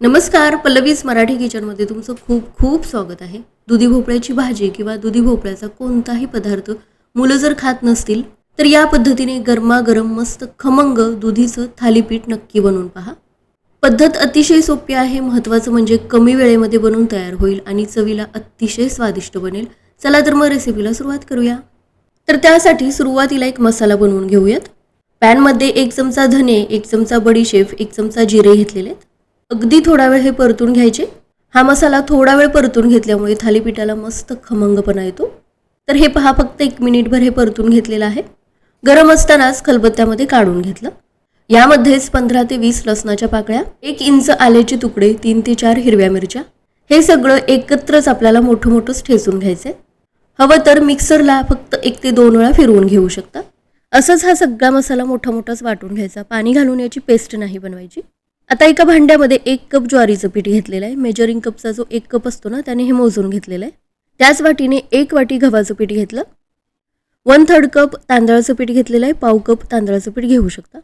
नमस्कार पल्लवीज मराठी किचनमध्ये तुमचं खूप खूप स्वागत आहे. दुधी भोपळ्याची भाजी किंवा दुधी भोपळ्याचा कोणताही पदार्थ मुलं जर खात नसतील तर या पद्धतीने गरमागरम मस्त खमंग दुधीचं थालीपीठ नक्की बनवून पहा. पद्धत अतिशय सोपी आहे महत्त्वाचं म्हणजे कमी वेळेमध्ये बनवून तयार होईल आणि चवीला अतिशय स्वादिष्ट बनेल. चला तर मग रेसिपीला सुरुवात करूया. तर त्यासाठी सुरुवातीला एक मसाला बनवून घेऊयात. पॅनमध्ये एक चमचा धने एक चमचा बडीशेप एक चमचा जिरे घेतलेले आहेत. अगदी थोडा वेळ हे परतून घ्यायचे. हा मसाला थोडा वेळ परतून घेतल्यामुळे थालीपीठाला मस्त खमंगपणा येतो. तर हे पहा फक्त एक मिनिटभर हे परतून घेतलेलं आहे. गरम असतानाच खलबत्त्यामध्ये काढून घेतलं. यामध्येच पंधरा ते वीस लसणाच्या पाकळ्या एक इंच आल्याचे तुकडे तीन ते चार हिरव्या मिरच्या हे सगळं एकत्रच आपल्याला मोठं मोठंच ठेचून घ्यायचंय. हवं तर मिक्सरला फक्त एक ते दोन वेळा फिरवून घेऊ शकता. असंच हा सगळा मसाला मोठा मोठाच वाटून घ्यायचा. पाणी घालून याची पेस्ट नाही बनवायची. आता एका भांड्यामध्ये एक कप ज्वारीचं पीठ घेतलेलं आहे. मेजरिंग कपचा जो एक कप असतो ना त्याने हे मोजून घेतलेलं आहे. त्याच वाटीने एक वाटी गव्हाचं पीठ घेतलं. वन थर्ड कप तांदळाचं पीठ घेतलेलं आहे. पाव कप तांदळाचं पीठ घेऊ शकता.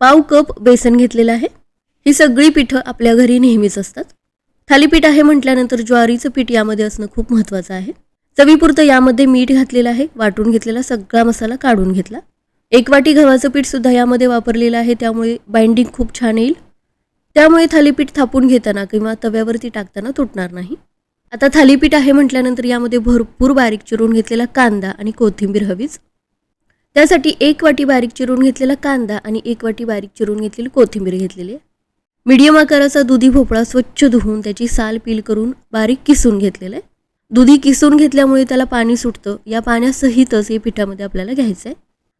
पाव कप बेसन घेतलेलं आहे. ही सगळी पिठं आपल्या घरी नेहमीच असतात. थालीपीठ आहे म्हटल्यानंतर ज्वारीचं पीठ यामध्ये असणं खूप महत्त्वाचं आहे. चवीपुरतं यामध्ये मीठ घातलेलं आहे. वाटून घेतलेला सगळा मसाला काढून घेतला. एक वाटी गव्हाचं पीठ सुद्धा यामध्ये वापरलेलं आहे. त्यामुळे बाइंडिंग खूप छान येईल. त्यामुळे थालीपीठ थापून घेताना किंवा तव्यावरती टाकताना तुटणार नाही. आता थालीपीठ आहे म्हटल्यानंतर यामध्ये भरपूर बारीक चिरून घेतलेला कांदा आणि कोथिंबीर हवीच. त्यासाठी एक वाटी बारीक चिरून घेतलेला कांदा आणि एक वाटी बारीक चिरून घेतलेली कोथिंबीर घेतलेली आहे. मीडियम आकाराचा दुधी भोपळा स्वच्छ धुवून त्याची साल पील करून बारीक किसून घेतलेलं आहे. दुधी किसून घेतल्यामुळे त्याला पाणी सुटतं. या पाण्यासहितच हे पिठामध्ये आपल्याला घ्यायचं आहे.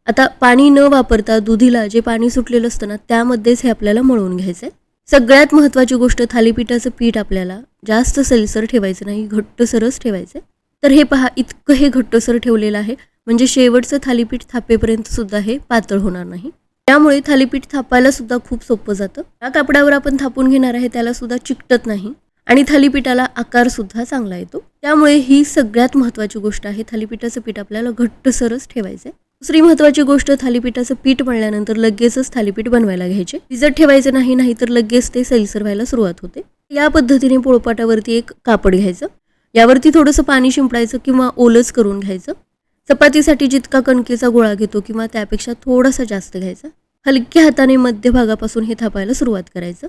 आता पाणी न वापरता दुधीला जे पाणी सुटलेलं असतं ना त्यामध्येच हे आपल्याला मळून घ्यायचं आहे. सगळ्यात महत्त्वाची गोष्ट थालीपीठाचं पीठ आपल्याला जास्त सलसर ठेवायचं नाही घट्टसरच ठेवायचं आहे. तर हे पहा इतकं हे घट्टसर ठेवलेलं आहे. म्हणजे शेवटचं थालीपीठ थापेपर्यंत सुद्धा हे पातळ होणार नाही. त्यामुळे थालीपीठ थापायला सुद्धा खूप सोपं जातं. या कापडावर आपण थापून घेणार आहे त्याला सुद्धा चिकटत नाही आणि थालीपीठाला आकार सुद्धा चांगला येतो. त्यामुळे ही सगळ्यात महत्त्वाची गोष्ट आहे थालीपीठाचं पीठ आपल्याला घट्टसरच ठेवायचं आहे. दुसरी महत्त्वाची गोष्ट थालीपीठाचं पीठ मळल्यानंतर लगेचच थालीपीठ बनवायला घ्यायचे. भिजत ठेवायचं नाही नाही तर लगेच ते सैलसर व्हायला सुरुवात होते. या पद्धतीने पोळपाटावरती एक कापड घ्यायचं. यावरती थोडंसं पाणी शिंपडायचं किंवा ओलच करून घ्यायचं. चपातीसाठी जितका कणकेचा गोळा घेतो किंवा त्यापेक्षा थोडासा जास्त घ्यायचा. हलक्या हाताने मध्यभागापासून हे थापायला सुरुवात करायचं.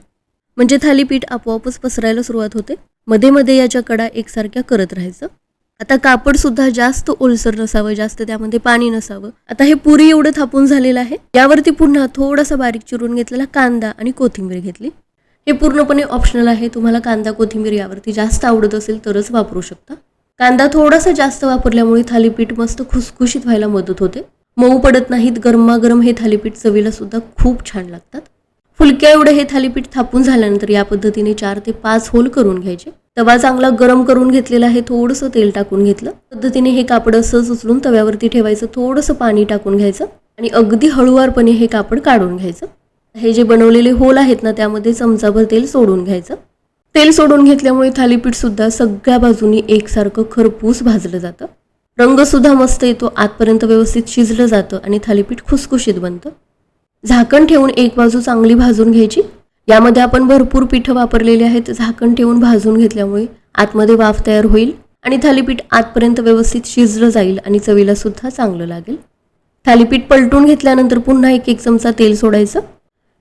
म्हणजे थालीपीठ आपोआपच पसरायला सुरुवात होते. मध्ये मध्ये याच्या कडा एकसारख्या करत राहायचं. आता कापड सुद्धा जास्त ओलसर नसावं जास्त त्यामध्ये पाणी नसावं. आता हे पुरी एवढं थापून झालेलं आहे. यावरती पुन्हा थोडासा बारीक चिरून घेतलेला कांदा आणि कोथिंबीर घेतली. हे पूर्णपणे ऑप्शनल आहे. तुम्हाला कांदा कोथिंबीर यावरती जास्त आवडत असेल तरच वापरू शकता. कांदा थोडासा जास्त वापरल्यामुळे थालीपीठ मस्त खुसखुशीत व्हायला मदत होते. मऊ पडत नाहीत. गरमागरम हे थालीपीठ चवीला सुद्धा खूप छान लागतात. फुलक्या एवढे हे थालीपीठ थापून झाल्यानंतर या पद्धतीने चार ते पाच होल करून घ्यायचे. तवा चांगला गरम करून घेतलेला आहे थोडंसं तेल टाकून घेतलं. पद्धतीने हे कापड असंच उचलून तव्यावरती ठेवायचं थोडंसं पाणी टाकून घ्यायचं आणि अगदी हळुवारपणे हे कापड काढून घ्यायचं. हे जे बनवलेले होल आहेत ना त्यामध्ये चमचाभर तेल सोडून घ्यायचं. तेल सोडून घेतल्यामुळे थालीपीठ सुद्धा सगळ्या बाजूनी एकसारखं खरपूस भाजलं जातं. रंगसुद्धा मस्त येतो आतपर्यंत व्यवस्थित शिजलं जातं आणि थालीपीठ खुसखुशीत बनतं. झाकण ठेवून एक बाजू चांगली भाजून घ्यायची. यामध्ये आपण भरपूर पिठं वापरलेली आहेत झाकण ठेवून भाजून घेतल्यामुळे आतमध्ये वाफ तयार होईल आणि थालीपीठ आतपर्यंत व्यवस्थित शिजलं जाईल आणि चवीला सुद्धा चांगलं लागेल. थालीपीठ पलटून घेतल्यानंतर पुन्हा एक एक चमचा तेल सोडायचं.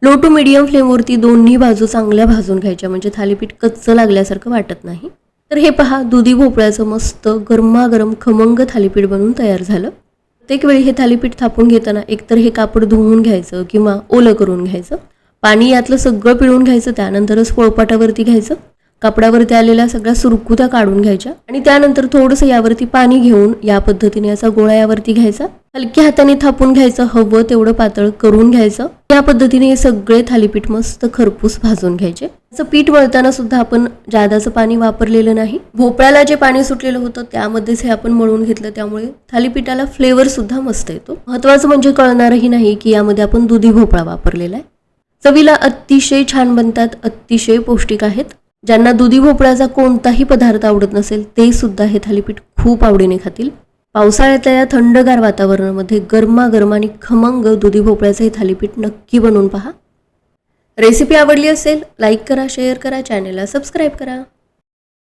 लो टू मिडियम फ्लेमवरती दोन्ही बाजू चांगल्या भाजून घ्यायच्या म्हणजे थालीपीठ कच्चं लागल्यासारखं वाटत नाही. तर हे पहा दुधी भोपळ्याचं मस्त गरमागरम खमंग थालीपीठ बनवून तयार झालं. प्रत्येक वेळी हे थालीपीठ थापून घेताना एकतर हे कापड धुवून घ्यायचं किंवा ओलं करून घ्यायचं. पाणी यातलं सगळं पिळून घ्यायचं त्यानंतरच पोळपाटावरती घ्यायचं कापडावरती आलेल्या सगळ्या सुरकुत्या काढून घ्यायच्या आणि त्यानंतर थोडंसं यावरती पाणी घेऊन या पद्धतीने याचा गोळा यावरती घ्यायचा. हलक्या हाताने थापून घ्यायचं हवं तेवढं पातळ करून घ्यायचं. या पद्धतीने हे सगळे थालीपीठ मस्त खरपूस भाजून घ्यायचे. असं पीठ मळताना सुद्धा आपण जादाचं पाणी वापरलेलं नाही. भोपळ्याला जे पाणी सुटलेलं होतं त्यामध्येच हे आपण मळून घेतलं त्यामुळे थालीपीठाला फ्लेवर सुद्धा मस्त येतो. महत्वाचं म्हणजे कळणारही नाही की यामध्ये आपण दुधी भोपळा वापरलेला आहे. चवीला अतिशय छान बनतात अतिशय पौष्टिक आहेत. ज्यांना दुधी भोपळ्याचा कोणताही पदार्थ आवडत नसेल ते सुद्धा हे थालीपीठ खूप आवडीने खातील. पावसाळ्यातल्या या थंडगार वातावरणामध्ये गरमागरम आणि खमंग दुधी भोपळ्याचं हे थालीपीठ नक्की बनवून पहा. रेसिपी आवडली असेल लाईक करा शेअर करा चॅनेलला सबस्क्राईब करा.